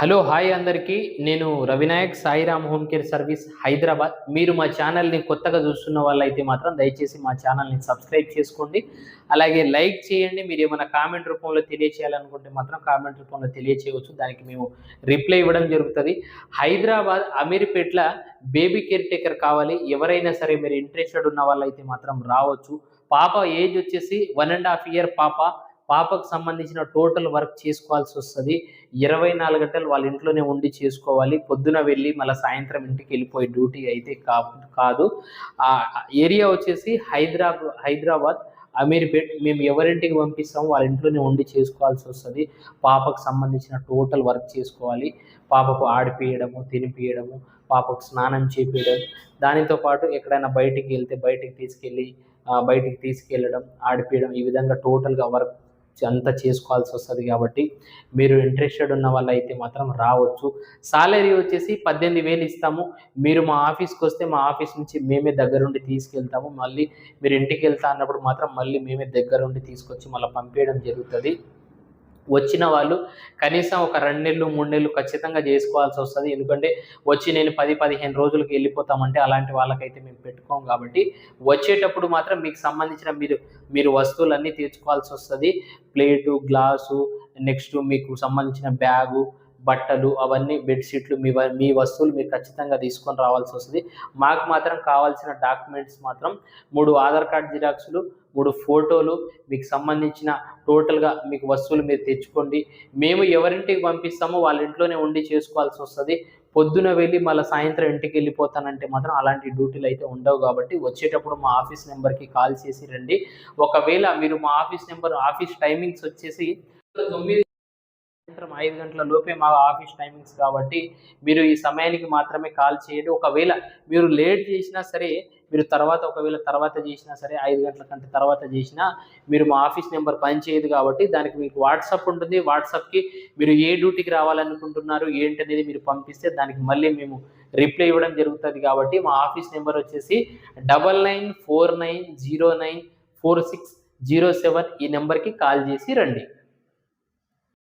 Hello hi అందరికీ. నేను Ravinayak Sairam home care service Hyderabad. మీరు మా ఛానల్ని కొత్తగా చూస్తున్న వాళ్ళైతే మాత్రం దయచేసి మా ఛానల్ని సబ్స్క్రైబ్ చేసుకోండి. అలాగే లైక్ చేయండి. మీరు ఏమైనా కామెంట్ రూపంలో తెలియచేయాలనుకుంటే మాత్రం కామెంట్ రూపంలో తెలియచేయవచ్చు. దానికి మేము రిప్లై ఇవ్వడం జరుగుతుంది. హైదరాబాద్ అమీర్పేట్ల బేబీ కేర్ టేకర్ కావాలి. ఎవరైనా సరే మీరు ఇంట్రెస్టెడ్ ఉన్న వాళ్ళైతే మాత్రం రావచ్చు. పాప ఏజ్ వచ్చేసి వన్ అండ్ హాఫ్ ఇయర్ పాప. పాపకు సంబంధించిన టోటల్ వర్క్ చేసుకోవాల్సి వస్తుంది. ఇరవై నాలుగు గంటలు వాళ్ళ ఇంట్లోనే ఉండి చేసుకోవాలి. పొద్దున వెళ్ళి మళ్ళీ సాయంత్రం ఇంటికి వెళ్ళిపోయే డ్యూటీ అయితే కా కాదు. ఆ ఏరియా వచ్చేసి హైదరాబాద్ హైదరాబాద్ అమీర్పేట్. మేము ఎవరింటికి పంపిస్తామో వాళ్ళ ఇంట్లోనే ఉండి చేసుకోవాల్సి వస్తుంది. పాపకు సంబంధించిన టోటల్ వర్క్ చేసుకోవాలి. పాపకు ఆడిపియడము తినిపియడము పాపకు స్నానం చేపియడం. దానితో పాటు ఎక్కడైనా బయటికి వెళ్తే బయటికి తీసుకెళ్ళి బయటికి తీసుకెళ్ళడం ఆడిపియడం ఈ విధంగా టోటల్గా వర్క్ అంతా చేసుకోవాల్సి వస్తుంది కాబట్టి మీరు ఇంట్రెస్టెడ్ ఉన్న వాళ్ళైతే మాత్రం రావచ్చు. సాలరీ వచ్చేసి పద్దెనిమిది వేలు ఇస్తాము. మీరు మా ఆఫీస్కి వస్తే మా ఆఫీస్ నుంచి మేమే దగ్గరుండి తీసుకెళ్తాము. మళ్ళీ మీరు ఇంటికి వెళ్తా అన్నప్పుడు మాత్రం మళ్ళీ మేమే దగ్గరుండి తీసుకొచ్చి మళ్ళీ పంపించడం జరుగుతుంది. వచ్చిన వాళ్ళు కనీసం ఒక రెండు నెలలు మూడు నెలలు ఖచ్చితంగా చేసుకోవాల్సి వస్తుంది. ఎందుకంటే వచ్చి నేను పది పదిహేను రోజులకి వెళ్ళిపోతామంటే అలాంటి వాళ్ళకైతే మేము పెట్టుకోం కాబట్టి వచ్చేటప్పుడు మాత్రం మీకు సంబంధించిన మీరు మీరు వస్తువులన్నీ తీర్చుకోవాల్సి వస్తుంది. ప్లేటు గ్లాసు నెక్స్ట్ మీకు సంబంధించిన బ్యాగు బట్టలు అవన్నీ బెడ్షీట్లు మీ వ- మీ వస్తువులు మీరు ఖచ్చితంగా తీసుకొని రావాల్సి వస్తుంది. మాకు మాత్రం కావాల్సిన డాక్యుమెంట్స్ మాత్రం మూడు ఆధార్ కార్డ్ జిరాక్స్లు మూడు ఫోటోలు మీకు సంబంధించిన టోటల్గా మీకు వస్తువులు మీరు తెచ్చుకోండి. మేము ఎవరింటికి పంపిస్తామో వాళ్ళ ఇంట్లోనే ఉండి చేసుకోవాల్సి వస్తుంది. పొద్దున వెళ్ళి మళ్ళీ సాయంత్రం ఇంటికి వెళ్ళిపోతానంటే మాత్రం అలాంటి డ్యూటీలు అయితే ఉండవు కాబట్టి వచ్చేటప్పుడు మా ఆఫీస్ నెంబర్కి కాల్ చేసి రండి. ఒకవేళ మీరు మా ఆఫీస్ నెంబర్ ఆఫీస్ టైమింగ్స్ వచ్చేసి తొమ్మిది సాయంత్రం ఐదు గంటల లోపే మా ఆఫీస్ టైమింగ్స్ కాబట్టి మీరు ఈ సమయానికి మాత్రమే కాల్ చేయండి. ఒకవేళ మీరు లేట్ చేసినా సరే మీరు తర్వాత ఒకవేళ తర్వాత చేసినా సరే ఐదు గంటల కంటే తర్వాత చేసినా మీరు మా ఆఫీస్ నెంబర్ పనిచేయదు కాబట్టి దానికి మీకు వాట్సాప్ ఉంటుంది. వాట్సాప్కి మీరు ఏ డ్యూటీకి రావాలనుకుంటున్నారు ఏంటి అనేది మీరు పంపిస్తే దానికి మళ్ళీ మేము రిప్లై ఇవ్వడం జరుగుతుంది కాబట్టి మా ఆఫీస్ నెంబర్ వచ్చేసి double nine four nine zero nine four six zero seven ఈ నెంబర్కి కాల్ చేసి రండి.